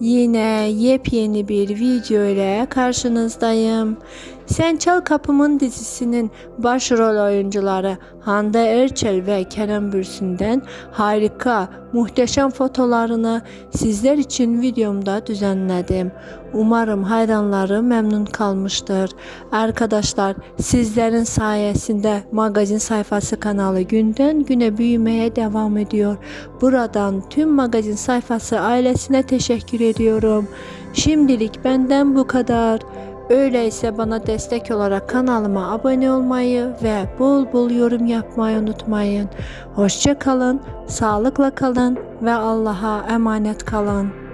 Yine yepyeni bir video ile karşınızdayım. Sen Çal Kapımın dizisinin başrol oyuncuları Hande Erçel ve Kerem Bürsin'den harika, muhteşem fotolarını sizler için videomda düzenledim. Umarım hayranları memnun kalmıştır. Arkadaşlar sizlerin sayesinde magazin sayfası kanalı günden güne büyümeye devam ediyor. Buradan tüm magazin sayfası ailesine teşekkür ediyorum. Şimdilik benden bu kadar. Öyleyse bana destek olarak kanalıma abone olmayı ve bol bol yorum yapmayı unutmayın. Hoşça kalın, sağlıkla kalın ve Allah'a emanet kalın.